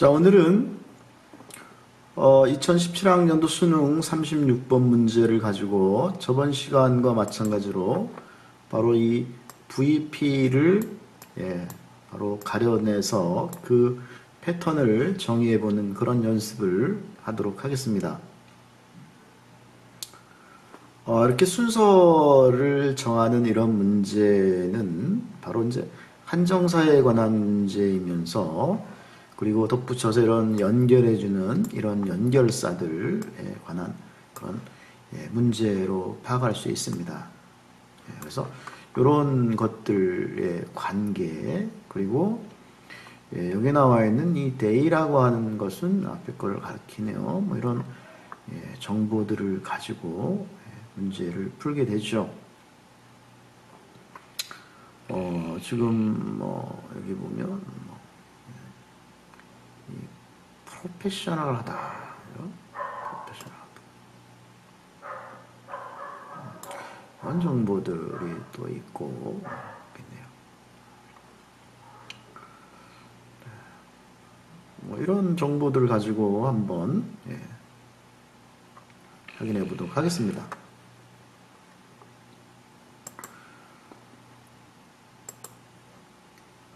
자, 오늘은 어, 2017학년도 수능 36번 문제를 가지고 저번 시간과 마찬가지로 바로 이 VP를 예, 바로 가려내서 그 패턴을 정의해 보는 그런 연습을 하도록 하겠습니다. 어, 이렇게 순서를 정하는 이런 문제는 바로 이제 한정사에 관한 문제이면서 그리고 덧붙여서 이런 연결해주는 이런 연결사들에 관한 그런 예, 문제로 파악할 수 있습니다. 예, 그래서 이런 것들의 관계 그리고 예, 여기 나와 있는 이 day라고 하는 것은 앞에 걸 가리키네요. 뭐 이런 예, 정보들을 가지고 예, 문제를 풀게 되죠. 어, 지금 뭐 여기 보면 프로페셔널하다 프로페셔널하다 이런 정보들이 또 있고 있네요. 뭐 이런 정보들을 가지고 한번 예, 확인해 보도록 하겠습니다.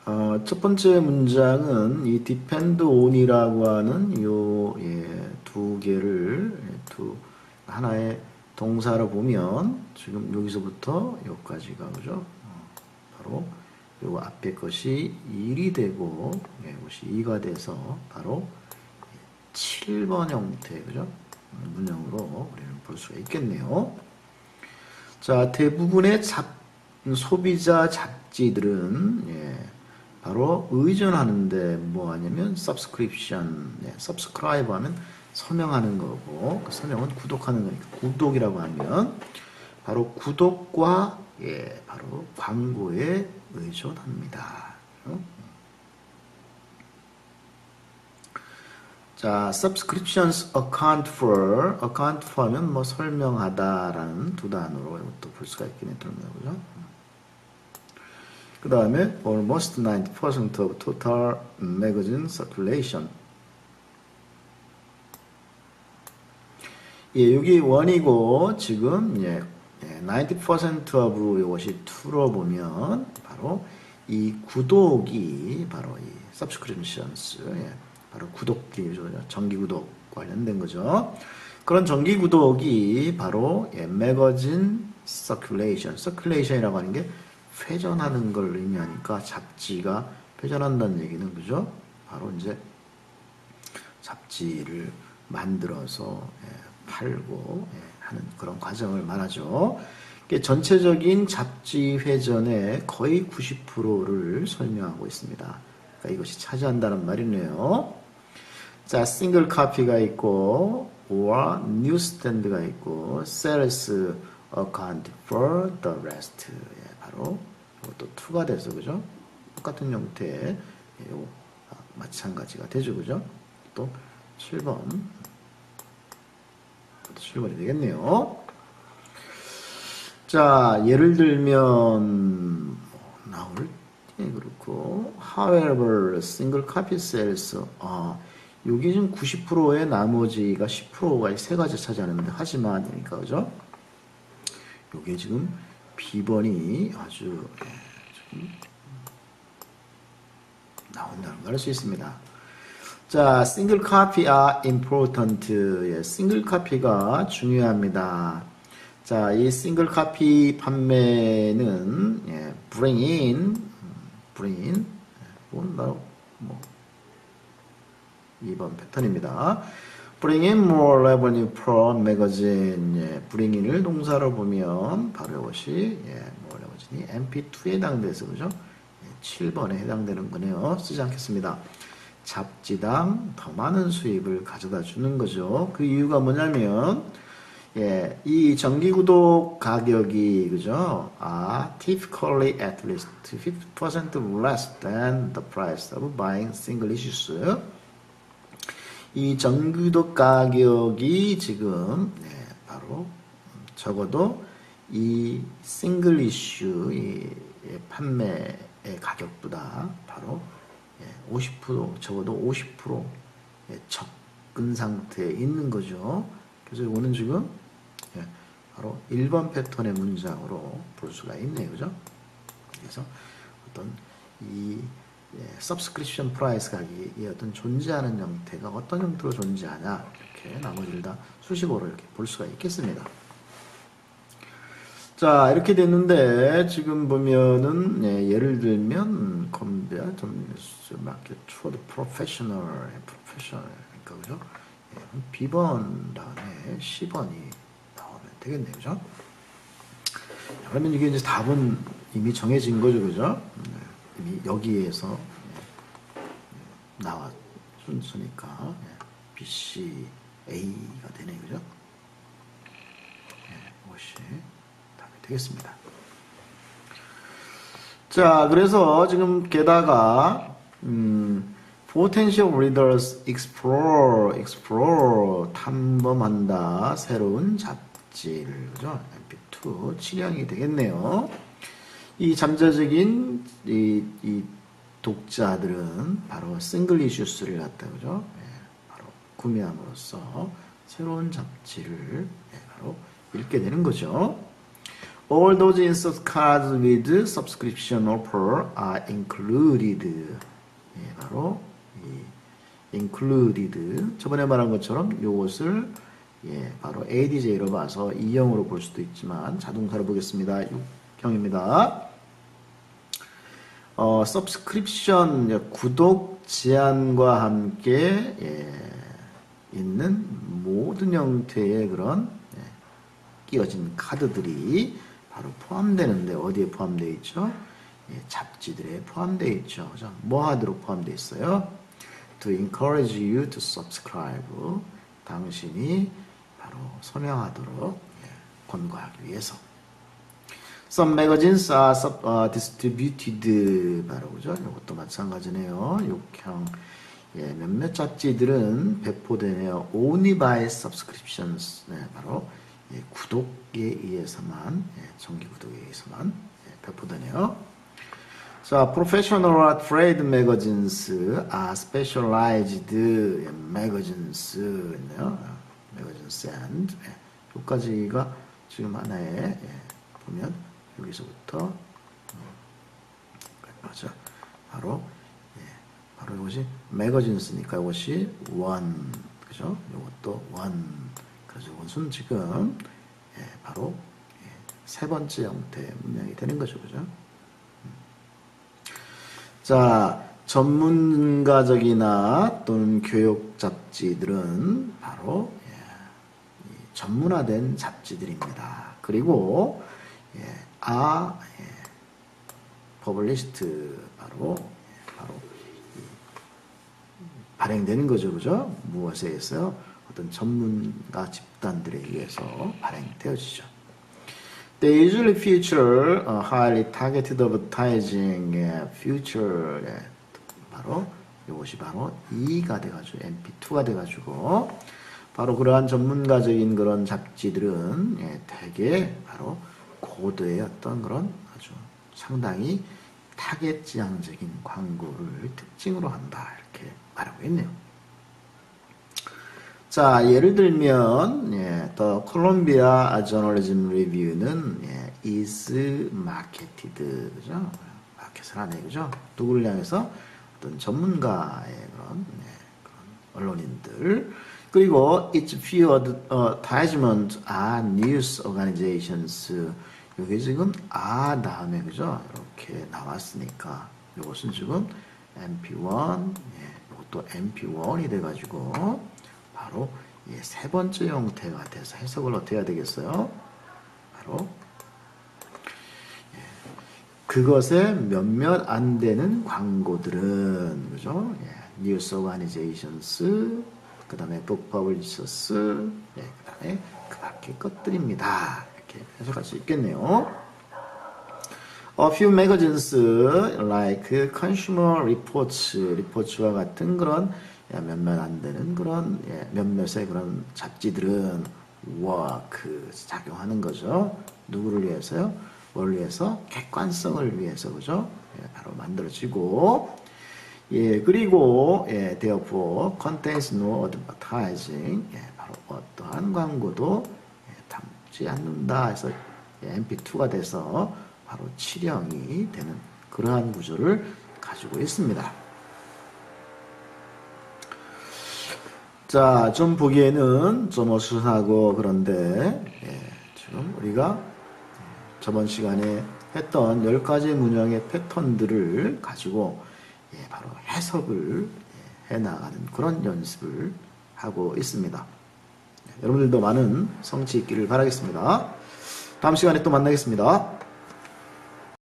어, 첫 번째 문장은 이 depend on이라고 하는 요, 예, 두 개를, 예, 두, 하나의 동사로 보면, 지금 여기서부터 여기까지가, 그죠? 어, 바로, 요 앞에 것이 1이 되고, 예, 이것이 2가 돼서, 바로 7번 형태, 그죠? 음, 문형으로 우리는 볼 수가 있겠네요. 자, 대부분의 잡, 소비자 잡지들은, 예, 바로 의존하는데 뭐 하냐면 subscription, 네, subscribe 하면 서명하는 거고 그 서명은 구독하는 거니까 구독이라고 하면 바로 구독과 예, 바로 광고에 의존합니다. 어? 자, subscriptions account for, account for 하면 뭐 설명하다라는 두 단어로 이것도 볼 수가 있겠네, 그죠? 그 다음에 almost 90% of total magazine circulation. 예, 여기 원이고 지금 예, 90% of 이것이 true로 보면 바로 이 구독이 바로 이 subscriptions 예, 바로 구독기 정기 구독 관련된 거죠. 그런 정기 구독이 바로 예, 매거진 circulation, circulation이라고 하는 게 회전하는 걸 의미하니까 잡지가 회전한다는 얘기는 그죠? 바로 이제 잡지를 만들어서 예, 팔고 예, 하는 그런 과정을 말하죠. 전체적인 잡지 회전의 거의 90%를 설명하고 있습니다. 그러니까 이것이 차지한다는 말이네요. 자, 싱글 카피가 있고, or 뉴스탠드가 있고, sales account for the rest. 예, 바로 이것도 2가 돼서 그죠? 똑같은 형태의 요 아, 마찬가지가 되죠. 그죠? 또 7번 7번이 되겠네요. 자, 예를 들면 뭐 나올 때 그렇고 however single copy sales 아, 여기 지금 90%의 나머지가 10%가 세 가지 차지하는데 하지만 그러니까 그죠? 요게 지금 B번이 아주 예, 나온다는 걸 알 수 있습니다. 자, 싱글 카피 are important. 예, 싱글 카피가 중요합니다. 자, 이 싱글 카피 판매는 예, bring in, bring in, 이건 바로 뭐 2번 패턴입니다. Bring in more revenue per magazine. 예, bring in을 동사로 보면 바로 이것이 예, more revenue이 MP2에 해당돼서 그죠? 예, 7번에 해당되는 거네요. 쓰지 않겠습니다. 잡지당 더 많은 수입을 가져다 주는 거죠. 그 이유가 뭐냐면 예, 이 정기 구독 가격이 그죠? 아, typically at least 50% less than the price of buying single issues. 이 정규독 가격이 지금 네, 바로 적어도 이 싱글 이슈 이 판매의 가격보다 바로 예, 50% 적어도 50% 예, 접근 상태에 있는 거죠. 그래서 이거는 지금 예, 바로 1번 패턴의 문장으로 볼 수가 있네요. 그죠? 그래서 어떤 이 예, subscription price 가격이 어떤 존재하는 형태가 어떤 형태로 존재하냐 이렇게 나머지를 다 수식어로 이렇게 볼 수가 있겠습니다. 자 이렇게 됐는데 지금 보면은 예, 예를 들면 compare 좀 market toward professional, professional 그러니까 그죠? 예, B번 다음에 C번이 나오면 되겠네요, 그죠? 자, 그러면 이게 이제 답은 이미 정해진 거죠, 그죠? 여기에서 예, 예, 나와 순서니까 예, B, C, A가 되네요, 그죠? 예, 이것이 답이 되겠습니다. 자, 그래서 지금 게다가 음, potential readers explore, explore 탐험한다 새로운 잡지를 그죠? MP2 치량이 되겠네요. 이 잠재적인 이, 이 독자들은 바로 싱글 이슈스를 갖다 그죠? 예, 바로 구매함으로써 새로운 잡지를 예, 바로 읽게 되는 거죠. All those insert cards with subscription offer are included. 예, 바로 이 included. 저번에 말한 것처럼 이것을 예, 바로 ADJ로 봐서 2형으로 볼 수도 있지만 자동사로 보겠습니다. 6형입니다. 어, subscription 구독 제한과 함께 예, 있는 모든 형태의 그런 예, 끼어진 카드들이 바로 포함되는데 어디에 포함되어 있죠? 예, 잡지들에 포함되어 있죠. 그죠? 뭐 하도록 포함되어 있어요? To encourage you to subscribe. 당신이 바로 서명하도록 예, 권고하기 위해서. Some magazines are sub, uh, distributed. 바로 그죠? 이것도 마찬가지네요. 6형. 예, 몇몇 잡지들은 배포되네요. Only by subscriptions. 네, 바로 예, 구독에 의해서만, 예, 정기 구독에 의해서만 예, 배포되네요. 자, trade magazines are specialized 예, magazines 있네요. magazines and 예, 여기까지가 지금 하나의 예, 보면 여기서부터 음, 맞죠? 바로 예, 바로 이것이 매거진스니까 이것이 원 그죠? 이것도 원 그래서 이것은 지금 예, 바로 예, 세 번째 형태의 문양이 되는 거죠, 그죠? 음. 자, 전문가적이나 또는 교육 잡지들은 바로 예, 이 전문화된 잡지들입니다. 그리고 예, 아 예, 퍼블리스트 바로 예, 바로 이, 발행되는 거죠, 그죠? 무엇에 의해서 어떤 전문가 집단들에 의해서 발행되어지죠. They usually feature a highly targeted advertising 예, feature 예, 바로 이것이 바로 2가 돼가지고 MP2가 돼가지고 바로 그러한 전문가적인 그런 잡지들은 예, 대개 바로 고도의 어떤 그런 아주 상당히 타겟 지향적인 광고를 특징으로 한다 이렇게 말하고 있네요. 자 예를 들면 예, 더 콜롬비아 저널리즘 리뷰는 예, is marketed 그죠? 마켓을 하네 그죠? 누구를 향해서 어떤 전문가의 그런, 예, 그런 언론인들 그리고 its few advertisement are news organizations 여기 지금 아 다음에 그죠? 이렇게 나왔으니까 이것은 지금 MP1 예, 이것도 MP1이 돼가지고 바로 예, 세 번째 형태가 돼서 해석을 어떻게 해야 되겠어요? 바로 예, 그것에 몇몇 안 되는 광고들은 그죠? 예, 뉴스 오가니제이션스 그 다음에 북 퍼블리셔스 예, 그 다음에 그 밖의 것들입니다. 이렇게 해석할 수 있겠네요. A few magazines like Consumer Reports, 리포츠와 같은 그런 예, 몇몇 안 되는 그런 예, 몇몇의 그런 잡지들은 work 작용하는 거죠. 누구를 위해서요? 뭘 위해서? 객관성을 위해서 그죠? 예, 바로 만들어지고 예, 그리고 예, therefore contains no advertising. 예, 바로 어떠한 광고도 예, 담지 않는다 해서 예, MP2가 돼서 바로 칠형이 되는 그러한 구조를 가지고 있습니다. 자, 좀 보기에는 좀 어수선하고 그런데 예, 지금 우리가 저번 시간에 했던 10가지 문형의 패턴들을 가지고 예, 바로 해석을 예, 해나가는 그런 연습을 하고 있습니다. 예, 여러분들도 많은 성취 있기를 바라겠습니다. 다음 시간에 또 만나겠습니다.